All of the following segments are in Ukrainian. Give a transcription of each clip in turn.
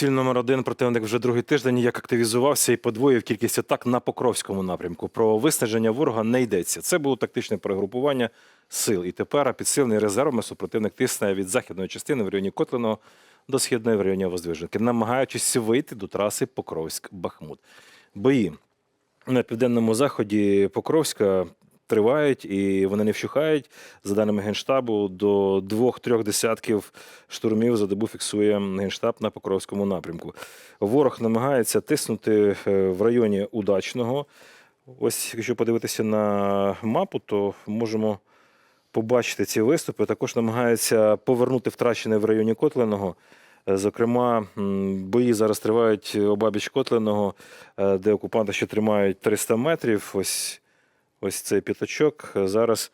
Ціль номер один противник вже другий тиждень як активізувався і подвоїв кількість атак на Покровському напрямку. Про виснаження ворога не йдеться. Це було тактичне перегрупування сил. І тепер підсилений резервами супротивник тисне від західної частини в районі Котлиного до східної в районі Воздвиженки, намагаючись вийти до траси Покровськ-Бахмут. Бої на південному заході Покровська тривають і вони не вщухають. За даними Генштабу, до двох-трьох десятків штурмів за добу фіксує Генштаб на Покровському напрямку. Ворог намагається тиснути е, в районі Удачного. Ось, якщо подивитися на мапу, то можемо побачити ці виступи. Також намагається повернути втрачене в районі Котленого. Е, Зокрема, бої зараз тривають обабіч Котленого, е, де окупанти ще тримають 300 метрів. Ось, ось цей п'ятачок. Зараз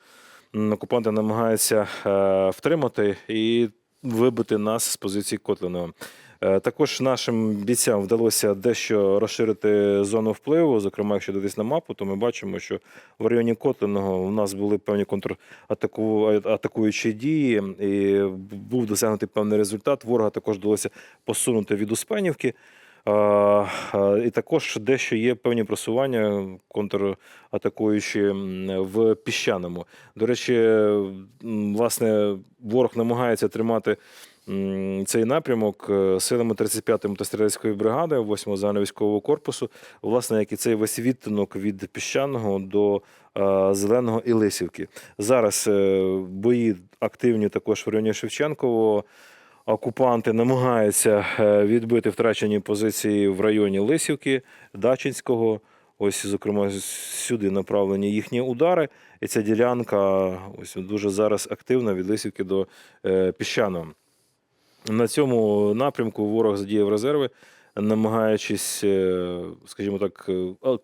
окупанти намагаються е, втримати і вибити нас з позиції Котленого. Е, Також нашим бійцям вдалося дещо розширити зону впливу. Зокрема, якщо дивитись на мапу, то ми бачимо, що в районі Котленого у нас були певні контратакуючі дії, і був досягнутий певний результат. Ворога також вдалося посунути від Успенівки. І також дещо є певні просування контратакуючі м, в піщаному. До речі, власне, ворог намагається тримати цей напрямок е, силами 35-ї мотострілецької бригади 8-го загальновійськового корпусу, власне, як і цей весь відтинок від піщаного до е, зеленого і Лисівки. Зараз е, бої активні також в районі Шевченкового. Окупанти намагаються е, відбити втрачені позиції в районі Лисівки, Дачинського. Ось, зокрема, сюди направлені їхні удари. І ця ділянка ось дуже зараз активна від Лисівки до е, Піщаного. На цьому напрямку ворог задіяв резерви, намагаючись, е, скажімо так,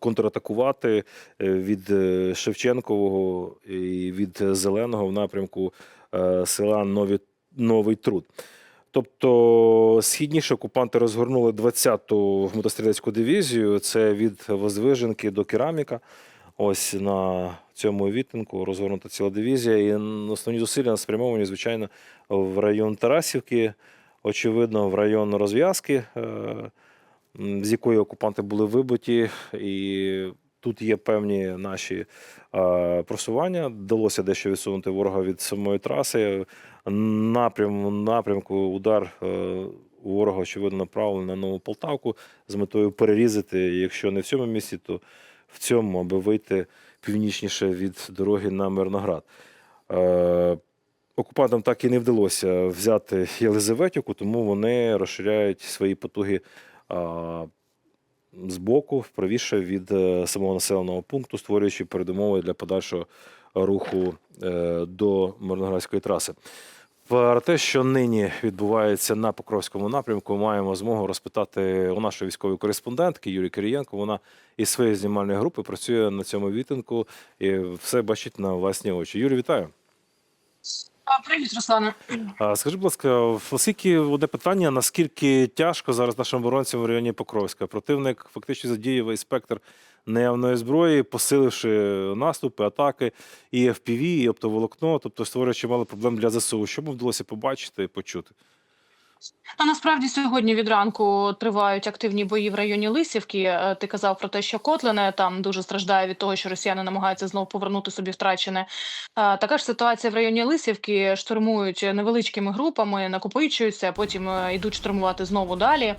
контратакувати від Шевченкового і від Зеленого в напрямку села Нові, Новий Труд. Тобто східніше окупанти розгорнули 20-ту мотострілецьку дивізію. Це від Возвиженки до Кераміка. Ось на цьому відтинку розгорнута ціла дивізія. І основні зусилля спрямовані, звичайно, в район Тарасівки, очевидно, в район розв'язки, е, з якої окупанти були вибиті. І тут є певні наші е, просування. Вдалося дещо відсунути ворога від самої траси. Напрям, напрямку удар е, ворога, очевидно, направлений на нову Полтавку з метою перерізати, якщо не в цьому місці, то в цьому, аби вийти північніше від дороги на Мирноград. Е, окупантам так і не вдалося взяти Єлизаветівку, тому вони розширяють свої потуги збоку, правіше від е, самого населеного пункту, створюючи передумови для подальшого руху е, до Мирноградської траси. Про те, що нині відбувається на Покровському напрямку, маємо змогу розпитати у нашої військової кореспондентки Юрії Кирієнко. Вона із своєї знімальної групи працює на цьому відтинку і все бачить на власні очі. Юрій, вітаю. Привіт, Руслане. А, Скажи, будь ласка, оскільки одне питання: наскільки тяжко зараз нашим оборонцям в районі Покровська? Противник фактично задіє весь спектр неявної зброї, посиливши наступи, атаки і FPV, і оптоволокно, тобто створюючи мало проблем для ЗСУ. Що б вдалося побачити і почути? Ну, насправді сьогодні від ранку тривають активні бої в районі Лисівки. Е, Ти казав про те, що Котлене там дуже страждає від того, що росіяни намагаються знову повернути собі втрачене. Е, Така ж ситуація в районі Лисівки штурмують невеличкими групами, накопичуються, потім е, йдуть штурмувати знову далі.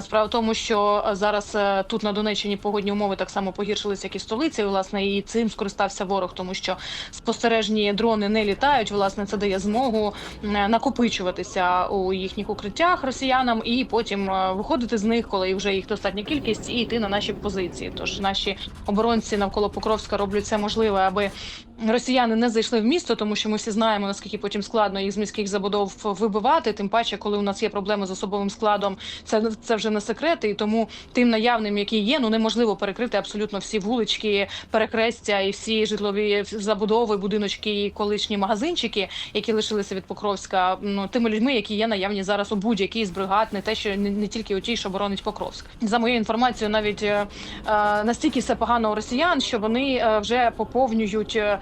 Справа в тому, що зараз тут на Донеччині погодні умови так само погіршилися, як і столиці. Власне, і цим скористався ворог, тому що спостережні дрони не літають. Власне, це дає змогу накопичуватися у їхніх укриттях росіянам, і потім е, виходити з них, коли вже їх достатня кількість, і йти на наші позиції. Тож наші оборонці навколо Покровська роблять все можливе, аби росіяни не зайшли в місто, тому що ми всі знаємо наскільки потім складно їх з міських забудов вибивати. Тим паче, коли у нас є проблеми з особовим складом, це це вже не секрети. І тому тим наявним, які є, ну неможливо перекрити абсолютно всі вулички, перекрестя і всі житлові забудови, будиночки і колишні магазинчики, які лишилися від Покровська. Ну тими людьми, які є наявні зараз у будь-якій з бригад, не те, що не, не тільки у тій, що боронить Покровськ. За моєю інформацією, навіть е, е, настільки все погано у росіян, що вони е, вже поповнюють е,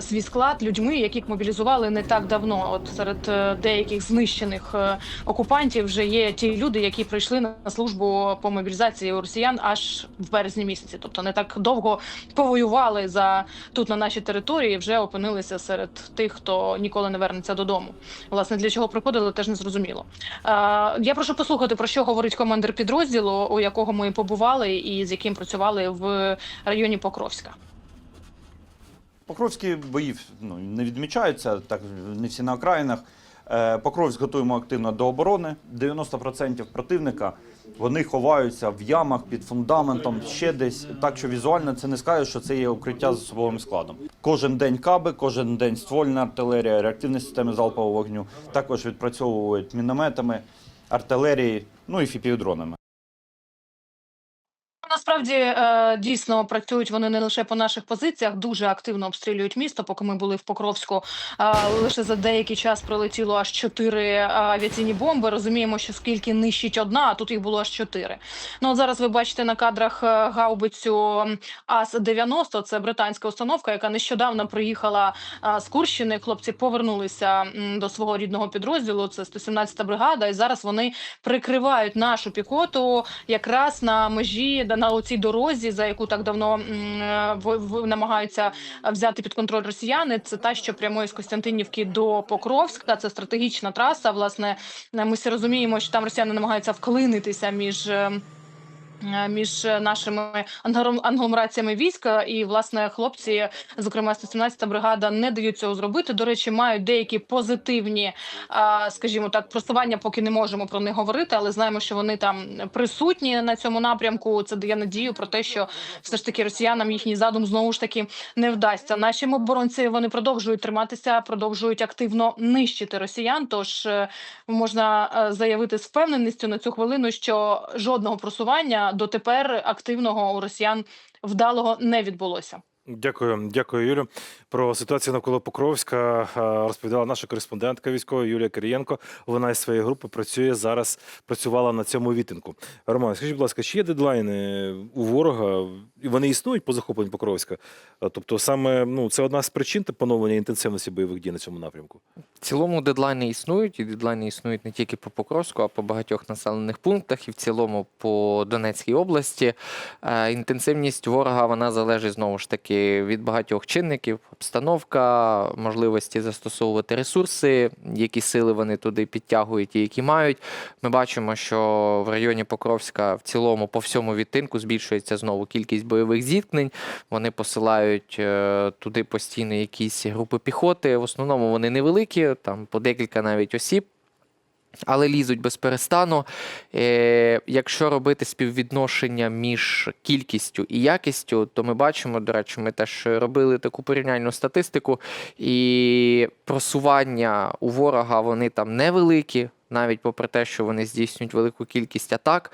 свій склад людьми, яких мобілізували не так давно. От серед е, деяких знищених е, окупантів вже є ті люди, які прийшли на службу по мобілізації у росіян аж в березні місяці. Тобто не так довго повоювали за тут на нашій території, вже опинилися серед тих, хто ніколи не вернеться додому. Власне, для чого приходили, теж не зрозуміло. Е, я прошу послухати про що говорить командир підрозділу, у якого ми побували, і з яким працювали в районі Покровська. Покровські бої ну, не відмічаються, так не всі на окраїнах. Е, Покровськ готуємо активно до оборони. 90% противника вони ховаються в ямах під фундаментом, ще десь. Так що візуально це не скажеш, що це є укриття з особовим складом. Кожен день каби, кожен день ствольна артилерія, реактивні системи залпового вогню. Також відпрацьовують мінометами, артилерії, ну і фіпівдронами. Насправді е, дійсно працюють вони не лише по наших позиціях, дуже активно обстрілюють місто. Поки ми були в Покровську, лише за деякий час прилетіло аж чотири е, авіаційні бомби. Розуміємо, що скільки нищить одна, а тут їх було аж чотири. Ну от зараз ви бачите на кадрах е, гаубицю АС 90 Це британська установка, яка нещодавно приїхала з Курщини. Хлопці повернулися до свого рідного підрозділу. Це 117-та бригада, і зараз вони прикривають нашу піхоту якраз на межі на оцій дорозі, за яку так давно намагаються взяти під контроль росіяни. Це та, що прямує з Костянтинівки до Покровська. Це стратегічна траса. Власне, ми всі розуміємо, що там росіяни намагаються вклинитися між. Е, е, Між нашими англомераціями війська і власне хлопці, зокрема 117-та бригада, не дають цього зробити. До речі, мають деякі позитивні, скажімо так, просування, поки не можемо про них говорити, але знаємо, що вони там присутні на цьому напрямку. Це дає надію про те, що все ж таки росіянам їхній задум знову ж таки не вдасться. Наші оборонці вони продовжують триматися, продовжують активно нищити росіян. Тож е, можна е, заявити з впевненістю на цю хвилину, що жодного просування дотепер активного у росіян вдалого не відбулося. Дякую, дякую, Юлю. Про ситуацію навколо Покровська розповідала наша кореспондентка військова Юлія Кирієнко. Вона із своєї групи працює зараз, працювала на цьому вітинку. Роман, скажіть, будь ласка, чи є дедлайни у ворога? Вони існують по захопленню Покровська? Тобто, саме ну це одна з причин та поновлення інтенсивності бойових дій на цьому напрямку. В цілому дедлайни існують, і дедлайни існують не тільки по Покровську, а по багатьох населених пунктах, і в цілому по Донецькій області. Е, Інтенсивність ворога вона залежить знову ж таки від багатьох чинників: обстановка, можливості застосовувати ресурси, які сили вони туди підтягують і які мають. Ми бачимо, що в районі Покровська в цілому по всьому відтинку збільшується знову кількість бойових зіткнень. Вони посилають е, туди постійно якісь групи піхоти. В основному вони невеликі, там по декілька навіть осіб. Але лізуть без перестану. Е, якщо робити співвідношення між кількістю і якістю, то ми бачимо, до речі, ми теж робили таку порівняльну статистику, і просування у ворога вони там невеликі, навіть попри те, що вони здійснюють велику кількість атак.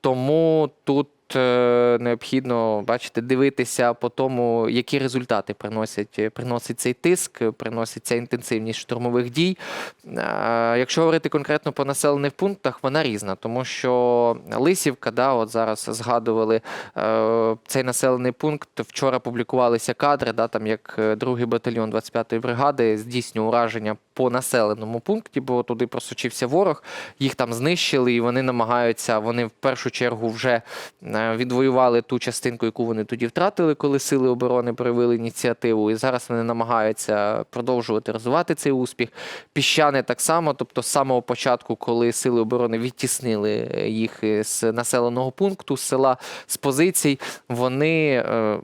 Тому тут е, необхідно бачите, дивитися по тому, які результати приносять, приносить цей тиск, приносить ця інтенсивність штурмових дій. Е, Якщо говорити конкретно по населених пунктах, вона різна, тому що Лисівка, да, от зараз згадували е, цей населений пункт. Вчора публікувалися кадри, да, там як другий батальйон 25-ї бригади здійснює ураження по населеному пункті, бо туди просочився ворог. Їх там знищили, і вони намагаються. Вони в першу чергу вже е, відвоювали ту частинку, яку вони тоді втратили, коли сили оборони проявили ініціативу. І зараз вони намагаються продовжувати розвивати цей успіх. Піщани так само, тобто з самого початку, коли сили оборони відтіснили е, їх з населеного пункту, з села, з позицій, вони е,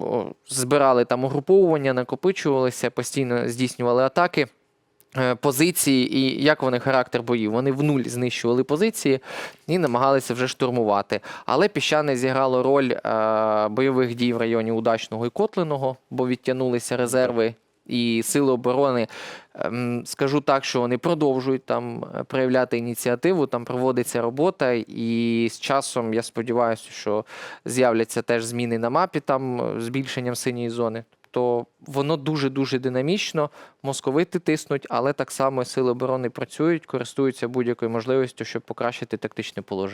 збирали там угруповування, накопичувалися, постійно здійснювали атаки. Е, Позиції і як вони характер боїв. Вони в нуль знищували позиції і намагалися вже штурмувати. Але піщане зіграло роль е, бойових дій в районі Удачного і Котлиного, бо відтягнулися резерви і сили оборони. Ем, Скажу так, що вони продовжують там е, проявляти ініціативу, там проводиться робота, і з часом я сподіваюся, що з'являться теж зміни на мапі там е, збільшенням синьої зони. То воно дуже дуже динамічно, московити тиснуть, але так само сили оборони працюють, користуються будь-якою можливістю, щоб покращити тактичне положення.